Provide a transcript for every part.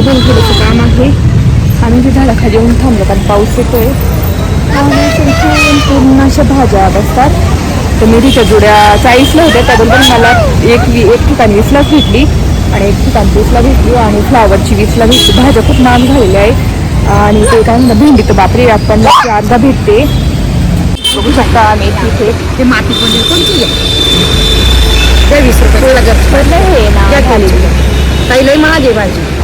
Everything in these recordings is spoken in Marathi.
घरी थोडंसं काम आहे. आम्ही ते झाडाखाली येऊन थांबलो कारण पाऊस येतोय. पूर्ण अशा भाज्या बसतात. तर मिरीच्या जुड्या चाळीसला होत्या त्याबरोबर मला एक वी एक ठिकाणी वीसलाच भेटली आणि एक ठिकाणी तीसला भेटली आणि फ्लावरची वीसला भेटली. भाज्या खूप महाग झालेल्या आहे. आणि ते काय म्हणतात भेंडी तर बापरे आपण अर्धा भेटते. बघू शकता आम्ही तिथे ते माती पण कोणती आहे? वीस रुपये हे ना काही लई महाग आहे भाजी.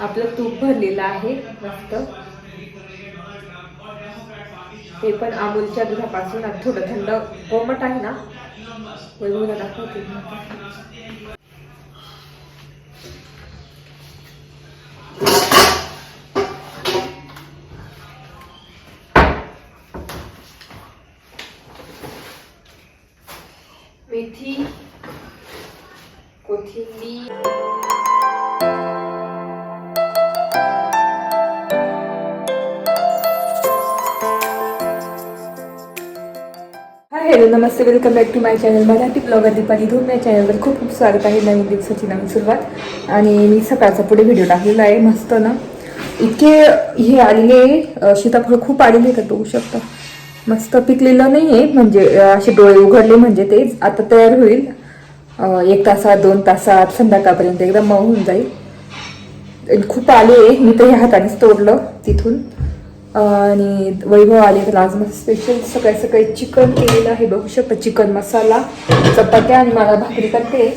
आपलं तूप भरलेलं आहे मस्त. ते पण अमूलच्या दुधापासून थोडं थंड कोमट आहे ना. वैभवला दाखवते hello Namaste welcome back to my channel Marathi blogger Deepali Dhoom. या चॅनलवर खूप खूप स्वागत आहे. नवीन दिवसाची नवीन सुरुवात. आणि मी सकाळचा पुढे व्हिडिओ टाकलेला आहे. मस्त ना? इतके हे आलेले सीताफळ खूप आलेले का बघू शकता. मस्त पिकलेलं नाही आहे म्हणजे असे डोळे उघडले म्हणजे तेच. आता तयार होईल. एक तासात दोन तासात संध्याकाळपर्यंत एकदम मऊ होऊन जाईल. खूप आले मी तर ह्या हातानेच तोडलं तिथून. आणि वैभव आले तर आज मग स्पेशल सकाळी सकाळी चिकन केलेलं आहे. बघू शकता चिकन मसाला चपात्या आणि मला भाकरी करते.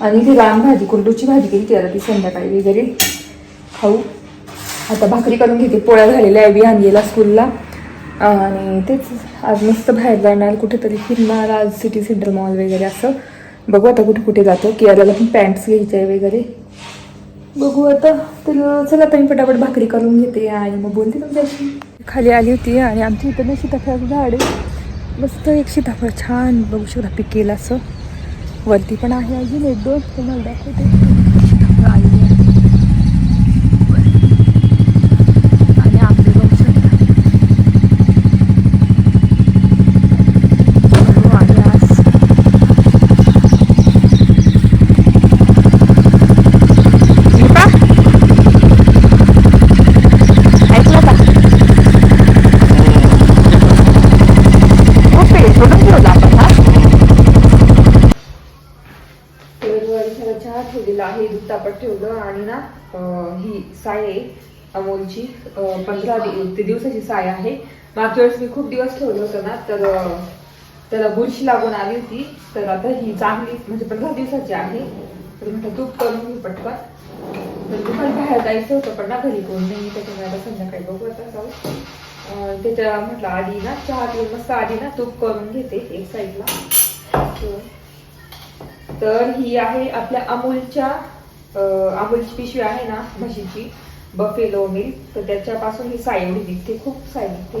आणि ती रान भाजी कुंडूची भाजी केली ती आता ती संध्याकाळी वगैरे खाऊ. आता भाकरी करून घेते. पोळ्या झालेल्या आहे विहान गेला स्कूलला आणि तेच आज मस्त बाहेर जाणार कुठेतरी फिरणार आज सिटी सेंटर मॉल वगैरे असं. बघू आता कुठे कुठे जातो. कियाला पण पॅन्ट्स घ्यायचे आहे वगैरे. बघू आता. तर चला आता मी पटापट भाकरी करून घेते आणि मग बोलते तुमच्याशी. खाली आली होती आणि आमच्या इथं ना सीताफळाचं झाड आहे. मस्त एक सीताफळ छान. बघू शकता पिकेल असं. वरती पण आहे अजून एक दोन. तुम्हाला दाखवते सीताफळ आलेली आहे. आणि आंबे बघू शकता बघू आणि आज दीपा ऐकलं का खूप पेज सोडून ठेवला आपण हा तर चहा ठेवलेला आहे दूध तापत ठेवलं आणि ना ही साय आहे अमोलची पंधरा ते दिवसाची साय आहे. मागच्या वेळेस मी खूप दिवस ठेवलं होतं ना तर त्याला बुरशी लागून आली होती. तर आता ही चांगली म्हणजे पंधरा दिवसाची आहे. तर म्हटलं तूप करून घेऊ पटकन. तर दुपारी बाहेर जायचं होतं पण ना घरी कोण नाही त्याच्यामुळे आता संध्याकाळी बघू आता जाऊ. त्याच्या म्हटलं आधी ना चहा पिऊन मस्त आधी ना तूप करून घेते एक साईडला. तर ही आहे आपल्या अमूलच्या अं, पिशवी आहे ना म्हशीची बफेलो मिल्क तर त्याच्यापासून ही साय एवढी निघते खूप साय निघते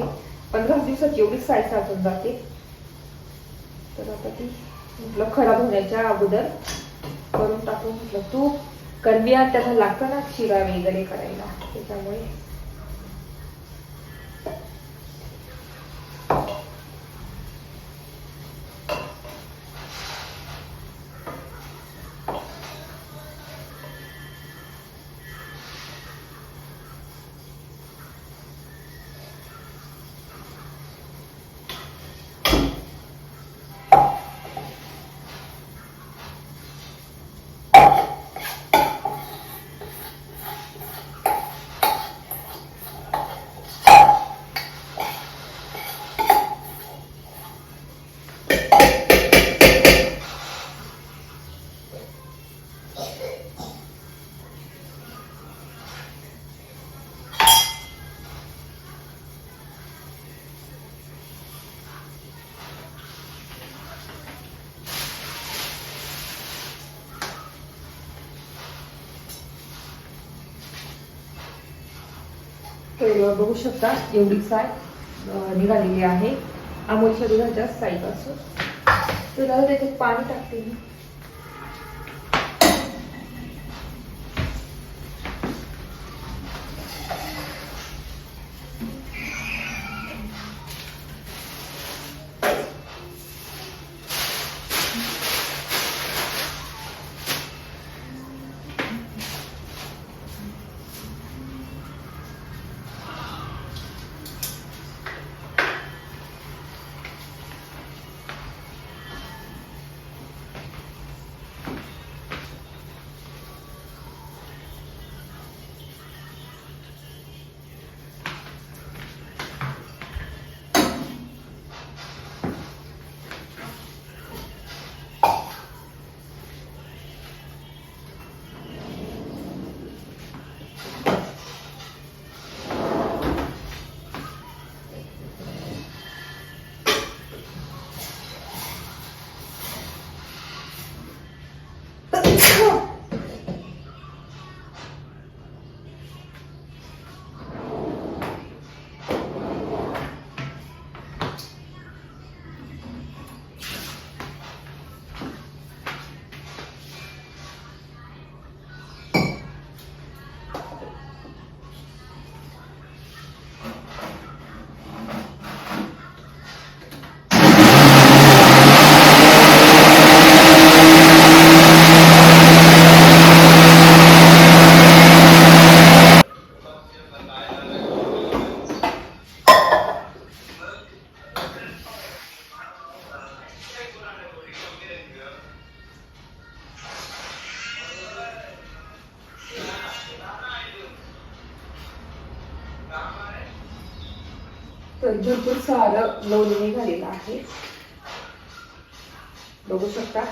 पंधरा दिवसात एवढी साय साचून जाते. तर आता ती म्हटलं खराब होण्याच्या अगोदर करून टाकू. म्हटलं तू करबिया त्याला लागतं ना शिरा वगैरे करायला. त्याच्यामुळे बघू शकता एवढी साय निघालेली आहे. अमोलच्या दुधाच्या साईपासून तर त्याच्यात पाणी टाकते मी. लोणी निघालेलं आहे. बघू शकता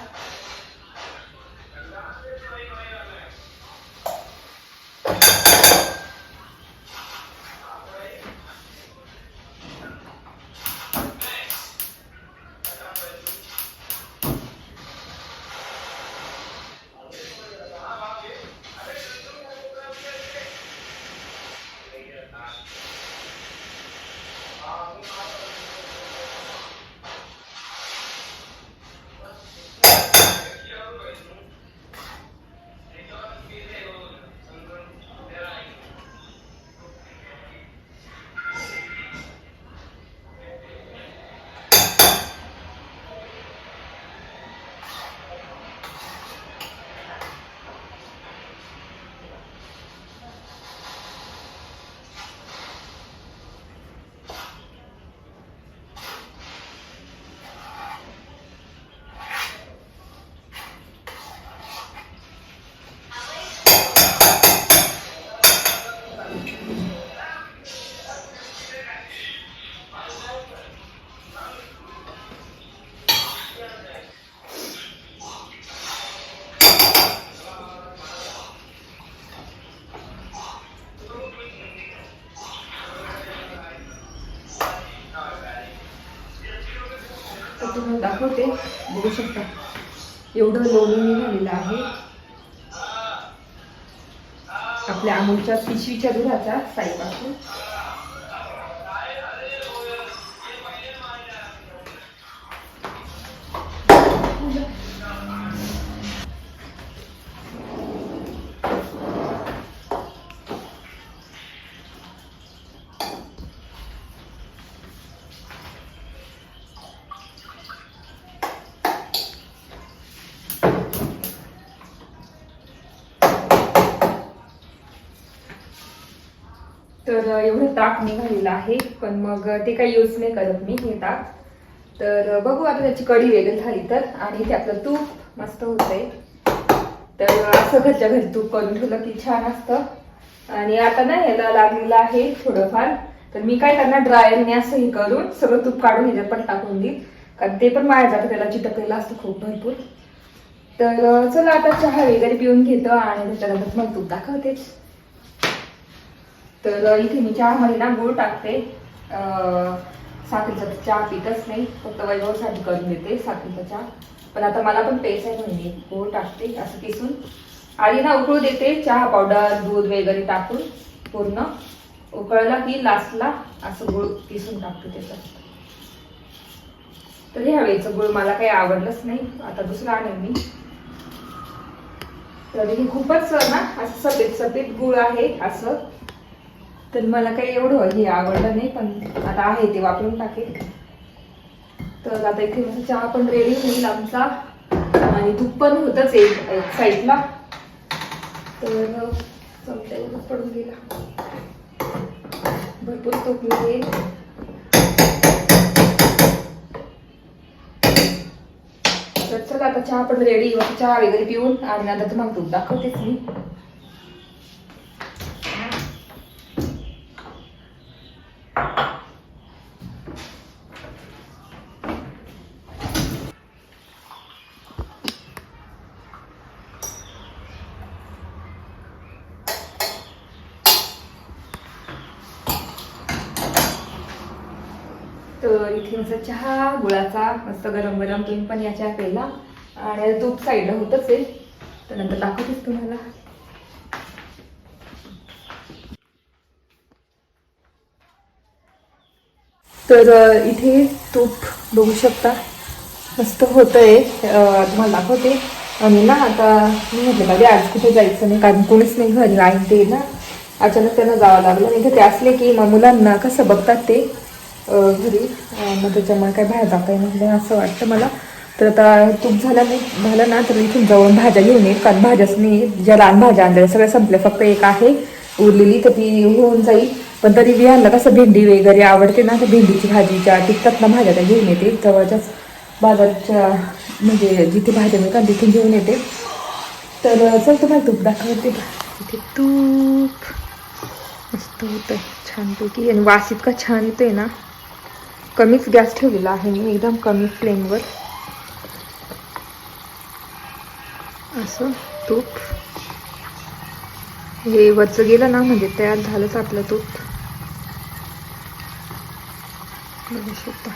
तर तुम्हाला दाखवते बघू शकता एवढं लोणी निघालेलं आहे. आपल्या अमूलच्या पिशवीच्या दुधाचा साईपासून एवढं ताक निघालेलं आहे. पण मग ते काही यूज नाही करत मी हे ताक. तर बघू आता त्याची कढी वेगळी झाली तर. आणि त्यातलं तूप मस्त होतंय. तर असं घरच्या घरी तूप करून ठेवलं की छान असतं. आणि आता ना ह्याला लागलेलं आहे थोडंफार. तर मी काय करणार ड्रायरने असं हे करून सगळं तूप काढून ह्याच्यात पण टाकून देईल. कारण ते पण माया जातं त्याला चिटकलेलं असतं खूप भरपूर. तर चला आता चहा वगैरे पिऊन घेतो आणि त्याच्यानंतर मग तूप दाखवतेच. तर इथे मी चहामध्ये ना गुळ टाकते. साखरीचा साखरेचा तर चहा पितच नाही. फक्त वैभवसाठी करून देते साखरेचा चहा. पण आता मला पण पेस आहे म्हणजे मी गुळ टाकते असं किसून. आधी ना उकळू देते चहा पावडर दूध वगैरे टाकून पूर्ण. उकळला की लास्टला असं गुळ किसून टाकतो त्याचं तर ह्या वेळेचं गुळ मला काही आवडलंच नाही. आता दुसरं आणेल मी. तर हे खूपच ना असं सफेद सफेद गुळ आहे असं. तर मला काही एवढं हे आवडलं नाही पण आता आहे ते वापरून टाकेल. तर आता इथे माझा चहा पण रेडी होईल आमचा. आणि तूप पण होतच एक एक साईडला तर चमचा एवढा पडून गेला. भरपूर तूप मिळेल तर चला आता चहा पण रेडी चहा वगैरे पिऊन आणि आता तुम्हाला तूप दाखवतेच मी. तर इथे मस्त चहा गुळाचा मस्त गरम गरम तुम्ही पण या चहा प्यायला. आणि तूप साईडला होतच आहे. तर नंतर दाखवतेच तुम्हाला. तर इथे तूप बघू शकता. मस्त होतंय. आहे तुम्हाला दाखवते. आणि ना आता मी म्हटलं पाहिजे आज कुठे जायचं नाही? कारण कोणीच नाही घरी आई ते ना. अचानक त्यांना जावं लागलं. नाही ते असले की मग मुलांना कसं बघतात ते घरी. मग त्याच्यामुळे काय बाहेर जाता येणार नाही असं वाटतं मला. तर आता तूप झालं नाही झालं ना तर इथून जाऊन भाज्या घेऊन येईल कारण भाज्याच नाही ज्या लहान भाज्या आणल्या सगळ्या संपल्या. फक्त एक आहे उरलेली तर ती होऊन जाईल. पण तरी विहारला कसं भेंडी वगैरे आवडते ना तर भेंडीची भाजीच्या टिकतात ना भाज्या त्या घेऊन येते. जवळच्याच बाजारच्या म्हणजे जिथे भाज्या मिळतात तिथून घेऊन येते. तर चल तुम्हाला तूप दाखवते. इथे तूप. मस्त होतं छानपैकी आणि वास इतका छान येतोय ना. कमीच गॅस ठेवलेला आहे मी एकदम कमी फ्लेमवर. असं तूप. हे वरचं गेलं ना म्हणजे तयार झालंच आपलं तूप. बघू शकता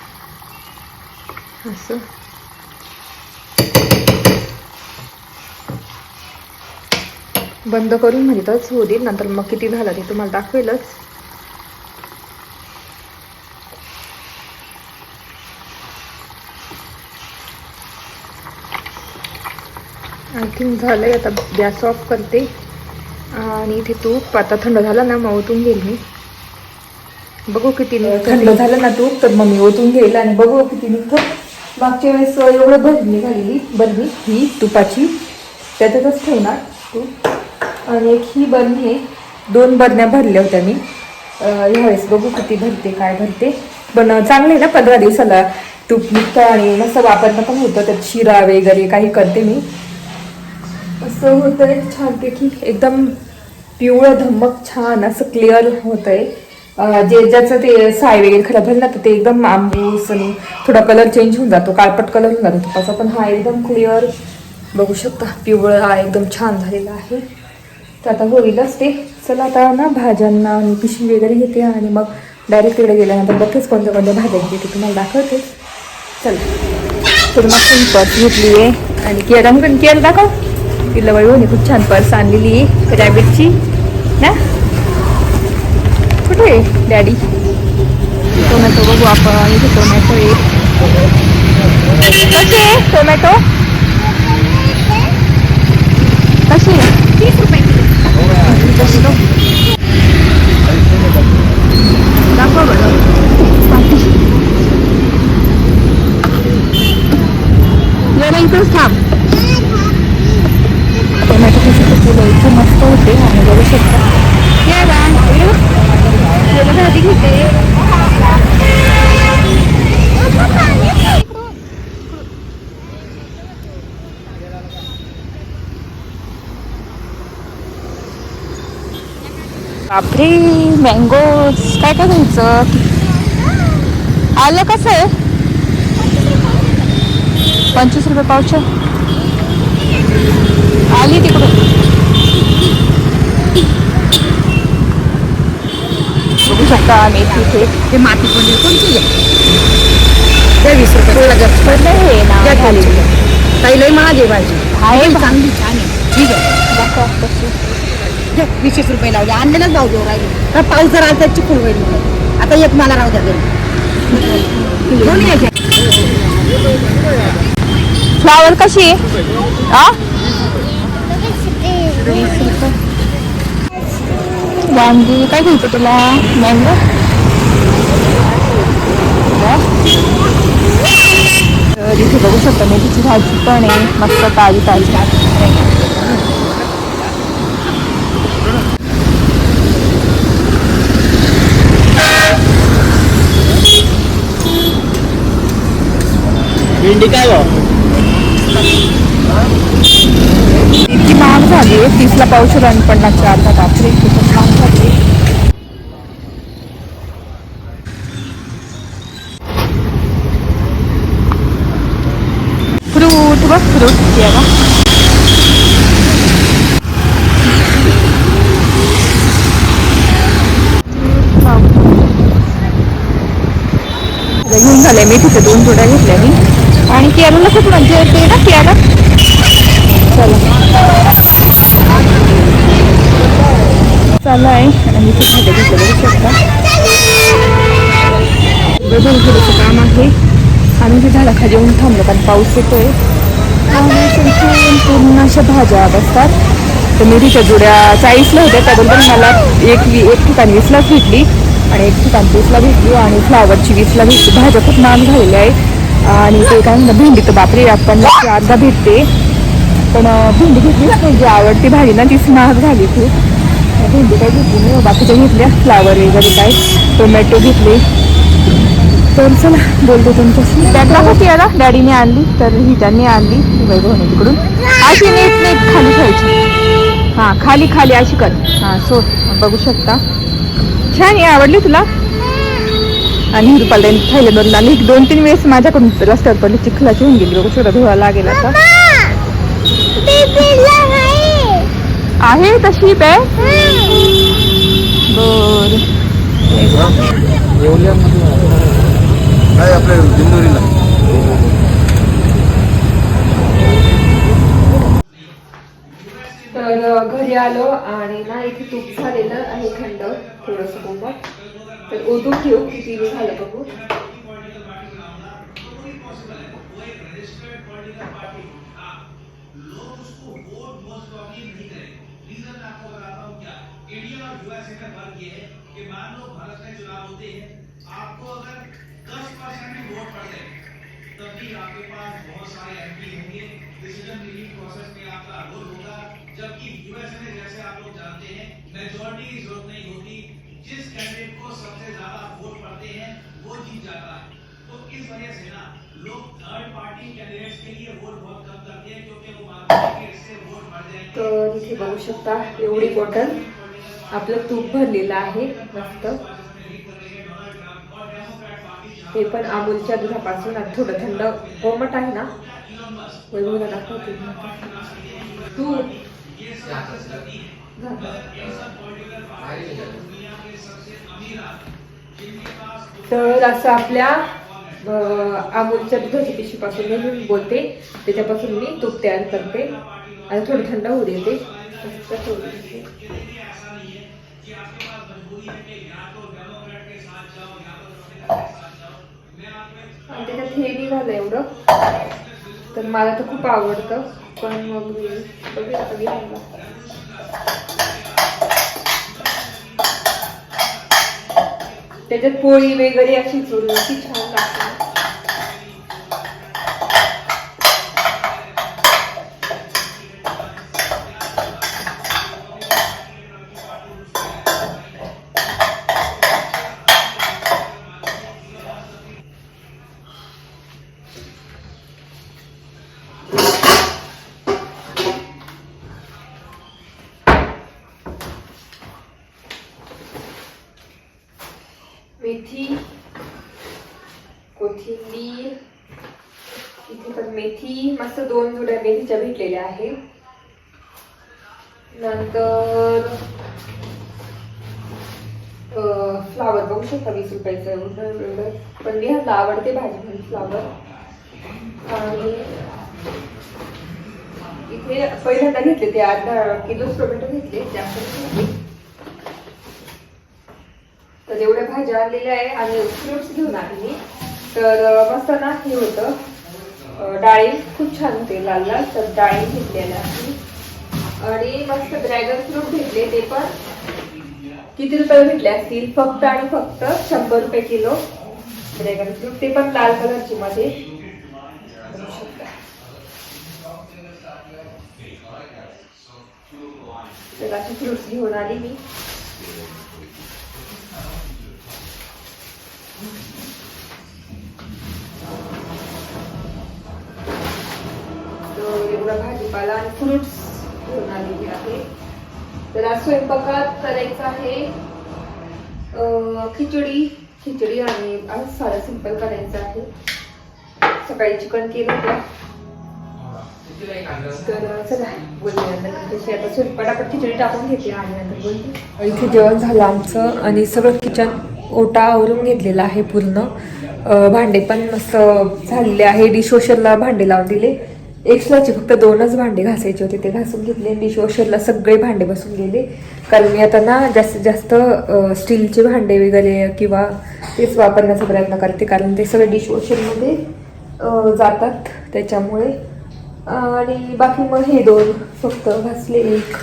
असं. बंद करून म्हणजे होऊ देईल नंतर मग किती झालं ते तुम्हाला दाखवेलच. आय थिंक झालंय आता गॅस ऑफ करते. आणि इथे तूप आता थंड झाला ना मग ओतून घेईल मी बघू किती. थंड झालं ना तूप तर मग मी ओतून घेईल आणि बघू किती निघतं मागच्या वेळेस एवढं भरणी निघालेली बरणी ही तुपाची. त्याच्यातच ठेवणार तूप आणि एक ही बरणी आहे. दोन बरण्या भरल्या होत्या मी. ह्यावेळेस बघू किती भरते काय भरते. पण चांगलं आहे ना पंधरा दिवसाला तूप निघतं आणि मस्त वापरणं पण होतं. त्यात शिरा वगैरे काही करते मी. असं होतंय. छानपैकी एकदम पिवळं धमक छान असं क्लिअर होतंय. अं, जे ज्याचं ते साय वगैरे खराब झालं ना तर ते एकदम आंबूस आणि थोडा कलर चेंज होऊन जातो काळपट कलर होऊन जातो. तुपाचा पण हा एकदम क्लिअर बघू शकता पिवळं हा एकदम छान झालेला आहे. तर आता होईलच ते चला आता ना भाज्यांना आणि पिशवी वगैरे घेते आणि मग डायरेक्ट तिकडे गेल्यानंतर बघतेच कोणत्या कोणत्या भाज्या घेते ते तुम्हाला दाखवते. चला. तर मग तुम्ही पर्स घेतली आहे. आणि केअर पण केअर दाखव. तिला वळवून खूप छान पर्स आणलेली आहे. रॅबिटची ना? कुठे? आहे डॅडी टोमॅटो बघू आपण. इथे टोमॅटो आहे. कसे आहे टोमॅटो कसे आहे? तीस रुपये किलो दाखवा बरं. पाठी जरा इथंच थांब. टोमॅटो कशी किलो इथे मस्त होते आणि बघू शकता. या बा भाजी घेते बापरे मँगोज काय काय घ्यायचं? आलं कसं आहे? पंचवीस रुपये पावशे आली तिकडून बघू शकता मेथी इथे ते माती पडली कोणती आहे? वीस रुपये हे ना. खाली. लई महाग आहे भाजी आहे. चांगली छान आहे. ठीक आहे. हे, वीसशेच रुपये लावले आणलेलाच भाऊ देऊ राहिले. तर पाऊस जर आला तर चिखल होईल म्हणून. आता एक मला राहू द्या घरी. फ्लावर कशी आहे? आ? वांगी काय घ्यायचं तुला मँगो तर इथे बघू शकता मेथीची भाजी पण आहे मस्त ताजी ताजी भेंडी काय भाव झाली तीसला पावशेर आणि पन्नासच्या अर्धा बापरे खूपच महाग झाली आहे. फ्रूट बघ फ्रूट किती आहे बघ. आता घेऊन झाले मेथीचे दोन जोड्या घेतल्या मी आणि केरळला खूप मजा येते ना केरळ चला चालू आहे आणि खूप भाज्या घेतलं बघू शकता. बदल थोडंसं काम आहे. आम्ही ते झाडाखाली येऊन थांबलो कारण पाऊस येतोय. पूर्ण अशा भाज्या बसतात. तर मी तिच्या जुड्या चाळीसला होत्या त्याबद्दल मला एक एक ठिकाणी वीसलाच भेटली आणि एक ठिकाण तीसला भेटली आणि फ्लावरची वीसला भेटली. भाज्या खूप महाग झालेल्या आहे आणि ते काय म्हणतात भेंडी तर बापरे आपण अर्धा भेटते. पण भेंडी घेतलीच नाही. जी आवडती भाजी ना तीच महाग झाली खूप. भेंडी काय घेतली नाही. बाकीच्या घेतल्या. फ्लावर वगैरे काय. टोमॅटो घेतले. तर चला बोलतो तुमच्याशी. बॅग दाखवते याला. डॅडीने आणली तर ही त्यांनी आणली वैभवने तिकडून. अशी नीट नीट खाली ठेवायची. हां खाली खाली अशी कर. हां सो बघू शकता. छान आहे आवडली तुला? आणि ही रुपाला थायलंडवरून आली एक दोन तीन वेळेस माझ्याकडून रस्त्यावर पडली चिखलाची होऊन गेली बघू. शकता धुवा लागेल आता. आहे. तशी बॅग काय आपल्या दिंडोरीला. तर घरी आलो आणि ना इथे तूप झालेलं आहे थंड थोडस कोमट तर ओतून ठेवू किती झालं बघू. और यूएसए में ये है कि मान लो भारत में चुनाव होते हैं, आपको अगर 10 परसेंट भी वोट पड़ जाए, तब भी आपके पास बहुत सारे एमपी होंगे। डिसीज़न मेकिंग प्रोसेस में आपका रोल होगा। जबकि यूएसए में जैसे आप लोग जानते हैं मेजोरिटी की ज़रूरत नहीं होती। जिस कैंडिडेट को सबसे ज़्यादा वोट पड़ते हैं, वो जीत जाता है। तो इस वजह से ना, लोग थर्ड पार्टी कैंडिडेट्स के लिए वोट बहुत कम करते हैं, क्योंकि वो मानते हैं कि इससे वोट बढ़ जाएँगे। तर इथे बघू शकता एवढी आपलं तूप भरलेलं आहे मस्त. हे पण अमूलच्या दुधापासून थोडं थंड कोमट आहे ना. वैभवला दाखवते. तू तर असं आपल्या अमूलच्या दुधाची पिशवीपासून मी बोलते. त्याच्यापासून मी तूप तयार करते. आणि थोडं थंड होऊ देते. आणि त्याच्यात हे झालं एवढं. तर मला तर खूप आवडतं. पण मग मी बघूया आता घ्यायला त्याच्यात पोळी वगैरे अशी चुरून अशी छान लागते मेथी कोथिंबीर इथे पण मेथी मस्त दोन जुड्या भेटलेल्या आहे. नंतर फ्लावर बघू शकता वीस रुपयाचं. पण मी ह्याला आवडते भाजी म्हणून फ्लावर आणि इथे पहिल्यांदा घेतले ते अर्धा किलो टोमॅटो घेतले जास्त घेतले. तर एवढ्या भाज्या आलेल्या आहे आणि फ्रुट्स घेऊन आले मी. तर मस्त ना हे होतं. डाळी खूप छान होते लाल लाल तर डाळी घेतलेल्या आणि मस्त ड्रॅगन फ्रूट घेतले ते पण. किती रुपये भेटले असतील? फक्त आणि फक्त शंभर रुपये किलो. ड्रॅगन फ्रूट ते पण लाल कलरचे मध्ये. बघू घेऊन आली मी. एवढा भाजीपाला आणि फ्रुट्स घेऊन आलेली आहे. तर आज स्वयंपाकात करायचं आहे. खिचडी खिचडी आणि आज साधं सिंपल करायचं आहे. सकाळी चिकन केलं होतं. तर चला बोलूया. आता स्वयंपाक आपण खिचडी टाकून घेतली आणि नंतर बोलते. इथे जेवण झालं आमचं आणि सगळं किचन ओटा आवरून घेतलेला आहे पूर्ण. भांडे पण मस्त झालेले आहे. डिशवॉशरला भांडे लावून दिले. एक्स्ट्राचे फक्त दोनच भांडे घासायचे होते. ते घासून घेतले डिशवॉशरला सगळे भांडे बसून गेले. कारण मी आता ना जास्तीत जास्त स्टीलचे भांडे वगैरे किंवा तेच वापरण्याचा प्रयत्न करते. कारण ते सगळे डिशवॉशरमध्ये जातात. त्याच्यामुळे आणि बाकी मग हे दोन फक्त घासले. एक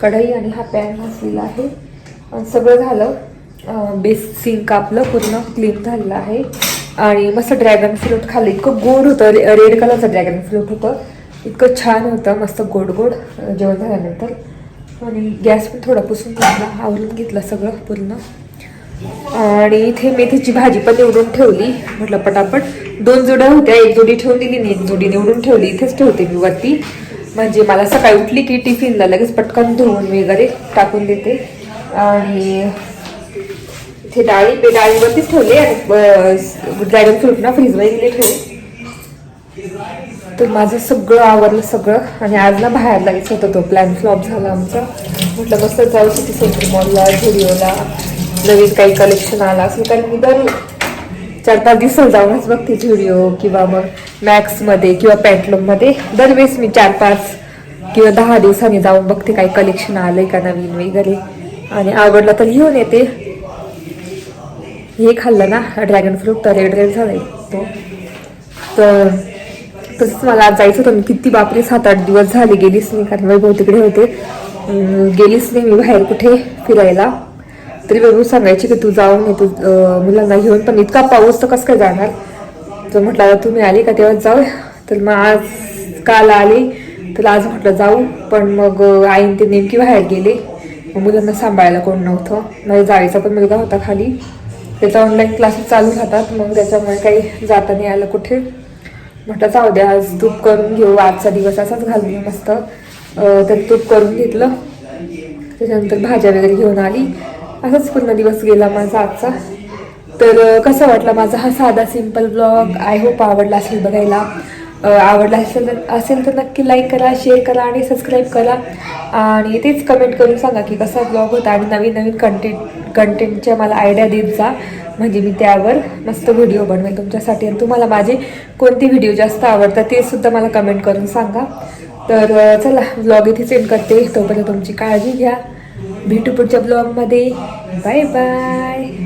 कढई आणि हा पॅन घासलेला आहे. सगळं झालं. बेस सिंक आपलं पूर्ण क्लीन झालेलं आहे. आणि मस्त ड्रॅगन फ्रूट खाल्लं. इतकं गोड होतं. रेड कलरचं ड्रॅगन फ्रूट होतं. इतकं छान होतं. मस्त गोड गोड. जेवण झाल्यानंतर. आणि गॅस पण थोडा पुसून घेतला. आवरून घेतलं सगळं पूर्ण. आणि इथे मेथीची भाजी पण निवडून ठेवली. म्हटलं पटापट. दोन जोड्या होत्या. एक जोडी ठेवून दिली आणि एक जोडी निवडून ठेवली. इथेच ठेवते मी वरती. म्हणजे मला सकाळी उठली की टिफिनला लगेच पटकन धुवून वगैरे टाकून देते. आणि इथे डाळी पे डाळीवरतीच ठेवले आणि ड्रॅगन फ्रूट ना फ्रीजमध्ये दिले ठेवून तर माझं सगळं आवडलं सगळं आणि आज ना बाहेर जायचं होतं तो प्लॅन फ्लॉप झाला आमचा. म्हटलं मस्त जाऊ सिटी सेंटर मॉलला झुडिओला नवीन काही कलेक्शन आला असेल कारण मी दर चार पाच दिवसाला जाऊनच बघते झुडिओ किंवा मग मॅक्समध्ये किंवा पॅन्टलूममध्ये. दरवेळेस मी चार पाच किंवा दहा दिवसांनी जाऊन बघते काही कलेक्शन आलं आहे का नवीन वगैरे. आणि आवडलं तर लिहून येते. हे खाल्लं ना ड्रॅगन फ्रूट तर रेड रेड झालाय तो. तर तसंच मला आज जायचं होतं. मी किती बापरे सात आठ दिवस झाले गेलीच नाही कारण वैभव तिकडे होते. गेलीच नाही मी बाहेर कुठे फिरायला. तरी वैभव सांगायची की तू जाऊ नाही तू मुलांना घेऊन. पण इतका पाऊस तर कसं काय जाणार? तर म्हटलं आता तुम्ही आली का तेव्हा जाऊ तर मग आज काल आले तर आज म्हटलं जाऊ. पण मग आईन ते नेमकी बाहेर गेले. मग मुलांना सांभाळायला कोण नव्हतं. माझ्या जाळीचा पण मुलगा होता खाली. त्याचा ऑनलाईन क्लासेस चालू राहतात. मग त्याच्यामुळे काही जाता नाही आलं कुठे. म्हटलं जाऊ द्या आज तूप करून घेऊ. आजचा दिवस असाच घालून मस्त. तर तूप करून घेतलं. त्याच्यानंतर भाज्या वगैरे घेऊन आली. असाच पूर्ण दिवस गेला माझा आजचा. तर कसं कसा वाटला माझा हा साधा सिंपल ब्लॉग आय होप आवडला असेल बघायला. आवडला असेल तर असेल तर नक्की लाईक करा शेअर करा आणि सबस्क्राईब करा. आणि तेच कमेंट करून सांगा की कसा ब्लॉग होता आणि नवीन नवीन कंटेंट कंटेंटच्या मला आयडिया देत जा. म्हणजे मी त्यावर मस्त व्हिडिओ बनवेल तुमच्यासाठी. आणि तुम्हाला माझे कोणते व्हिडिओ जास्त आवडतात ते सुद्धा मला कमेंट करून सांगा. तर चला ब्लॉग इथेच एंड करते. तोपर्यंत तुमची काळजी घ्या. भेटू पुढच्या ब्लॉगमध्ये बाय बाय